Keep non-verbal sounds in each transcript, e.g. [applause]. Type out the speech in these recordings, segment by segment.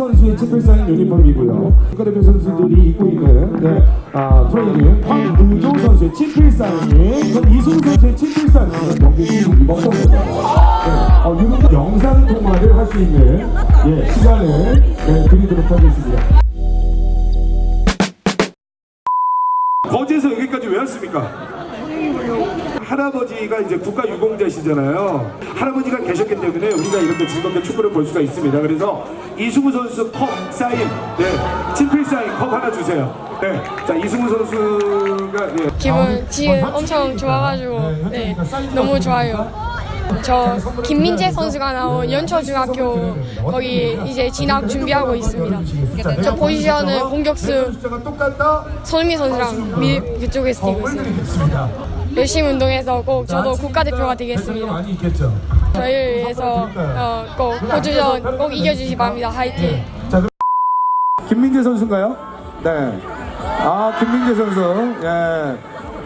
선수의 친필사인 유니폼이고요. 국가대표 선수들이 입고 있는 네, 아, 트레이닝 황의조 선수의 친필사인 전 이승우 선수의 친필사인 경기 입었던 거죠. 네, 어, 영상 통화를 할 수 있는 예, 시간을 네, 드리도록 하겠습니다. 거제에서 여기까지 왜 왔습니까? 할아버지가 이제 국가 유공자시잖아요. 할아버지가 계셨기 때문에 우리가 이렇게 즐겁게 축구를 볼 수가 있습니다. 그래서 이승우 선수 컵 사인, 네, 친필 사인 컵 하나 주세요. 네, 자 이승우 선수가 네. 기분 지금 엄청 좋아가지고 네 너무 좋아요. 저 김민재 선수가 나온 연초중학교 거기 이제 진학 준비하고 있습니다. 저 포지션은 공격수. 손흥민 선수랑 미 그쪽에서 뛰고 있습니다. 열심히 운동해서 꼭 저도 국가대표가 되겠습니다. 많이 있겠죠. 저희를 위해서 어, 꼭 호주전 꼭 이겨주시 바랍니다. 화이팅! 자, 그럼 김민재 선수인가요? 네. 아, 김민재 선수. 예.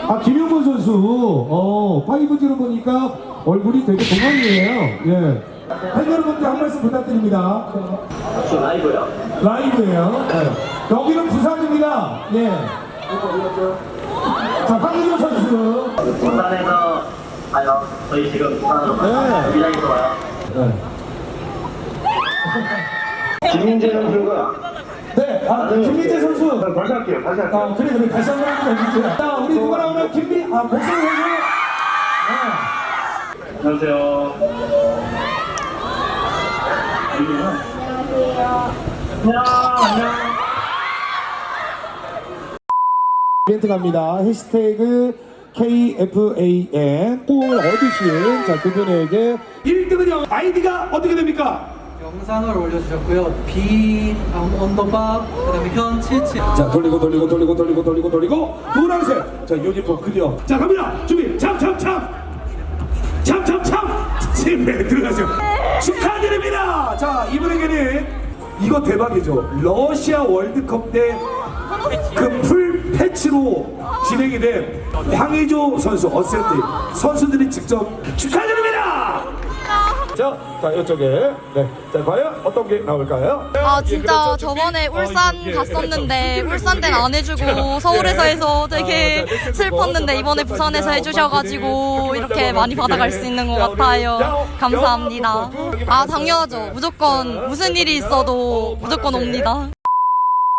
아, 김용건 선수. 어, 파이브지로 보니까 얼굴이 되게 동안이에요. 예. 팬 여러분들 한 말씀 부탁드립니다. 저 라이브요. 라이브예요. 네. 여기는 부산입니다. 예. 자, 황의조 선수. 부산에서 가요. 저희 지금 부산으로 가요. 네. 미장에서 와요. 네. 김민재 선수가 네, 아, 김민재 선수. 다시 할게요. 다시 할게요. 아, 그래, 그래. 다시 한번 해주세요. 자, 우리 누가 나오면 김민, 아, 복선 선수. 네. 안녕하세요. 안녕. 안녕. 이벤트 갑니다. 해시태그 KFAN 뽕을 얻으신 자 그분에게 1등은요 아이디가 어떻게 됩니까? 영상을 올려주셨고요. B 언더바 그다음에 현 77. 자 돌리고 돌리고 돌리고 돌리고 돌리고 돌리고. 노란색 자 유니폼 클리어 자 갑니다. 준비. 참참참. 참참참. 집에 들어가죠 축하드립니다. 자 이분에게는 이거 대박이죠. 러시아 월드컵 때그풀 패치로 진행이 된 황의조 선수 어센트 선수들이 직접 축하드립니다 자, 자 이쪽에 네, 자 과연 어떤 게 나올까요? 아 예, 진짜 그렇죠. 저번에. 울산 어, 예, 갔었는데 그렇죠. 울산 때는 안 해주고 서울에서 해서 되게 아, 슬펐는데 거, 이번에 자, 부산에서 자, 해주셔가지고 자, 이렇게 자, 많이 자, 받아갈 자, 수 있는 것 자, 같아요. 자, 감사합니다. 자, 아 당연하죠. 무조건 무슨 일이 있어도 무조건 옵니다.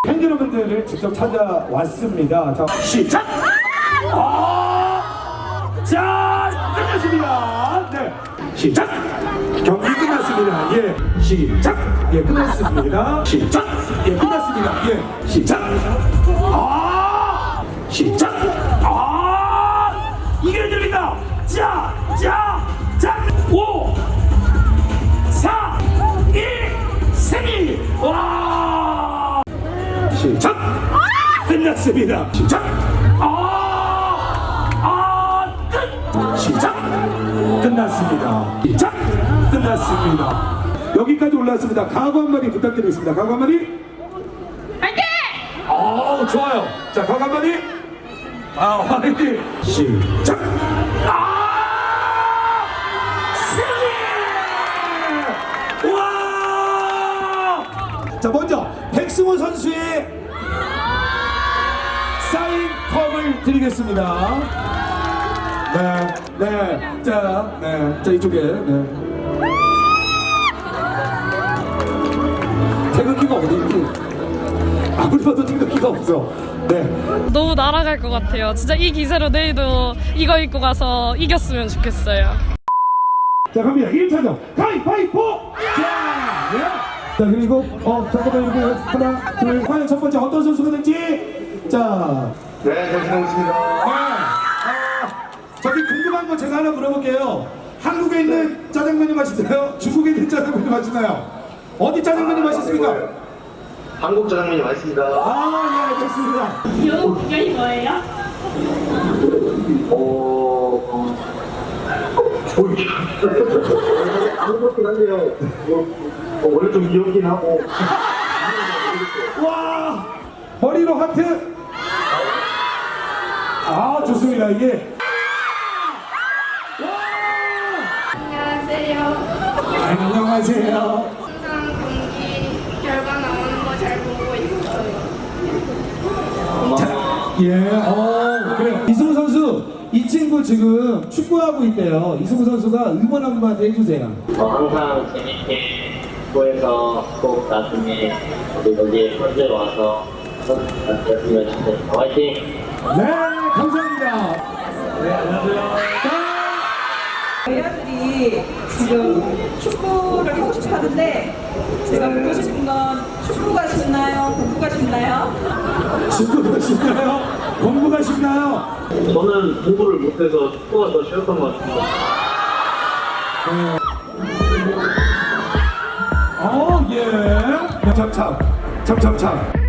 팬 여러분들을 직접 찾아왔습니다. 자, 시작! 아, 자, 끝났습니다. 네, 시작! 경기 끝났습니다. 예, 시작! 예, 끝났습니다. 시작! 예, 끝났습니다. 예, 시작! 아, 시작! 아, 이겨야 됩니다. 자, 자, 자, 오, 4, 1, 3, 와! 시작! 끝났습니다. 시작! 아! 아! 끝! 시작! 끝났습니다. 시작! 끝났습니다. 여기까지 올라왔습니다. 각오 한 마디 부탁드리겠습니다. 각오 한 마디? 화이팅! 어, 좋아요. 자, 각오 한마디? 아, 화이팅! 시작! 아! 승리! 와! 자 먼저 백승호 선수의 사인 컵을 드리겠습니다. 네, 네, 자, 네, 자 이쪽에, 네. 태극기가 어디 있니? 아무리 봐도 태극기가 없어. 네, 너무 날아갈 것 같아요. 진짜 이 기세로 내일도 이거 입고 가서 이겼으면 좋겠어요. 자 갑니다. 1차전 가위바위보. 자, 네. 자 그리고 어 잠깐만 이렇게 하나, 둘, 과연 첫 번째 어떤 선수가 될지. 자, 네, 잘 지내셨습니다. 아, 아, 저기 궁금한 거 제가 하나 물어볼게요. 한국에 있는 짜장면이 맛있나요? 중국에 있는 짜장면이 맛있나요? 어디 짜장면이 맛있습니까? 한국 짜장면이 맛있습니다. 아, 예, 알겠습니다. 영어 국경이 뭐예요? 어, [laughs] 아무것도 한데요. 어, 원래 좀 귀엽긴 하고. 와! 머리로 하트! 아, 좋습니다, 이게. 안녕하세요. 안녕하세요. 항상 경기 결과 나오는 거 잘 보고 있어요. 예, 어, 그래요. 이승우 선수, 이 친구 지금 축구하고 있대요. 이승우 선수가 응원 한마디 해주세요. 어, 항상 재밌게 구해서 꼭 나중에 우리 여기에 현재 와서 선수였으면 좋겠습니다. 화이팅! 네, 감사합니다. 애들이 지금 축구를 하고 싶어 하는데 제가 묻고 싶은 건 축구가 쉽나요? 공부가 쉽나요? 축구가 쉽나요? 공부가 쉽나요? 저는 공부를 못해서 축구가 더 쉬웠던 것 같습니다. 어, 예. 참, 참, 참, 참, 참.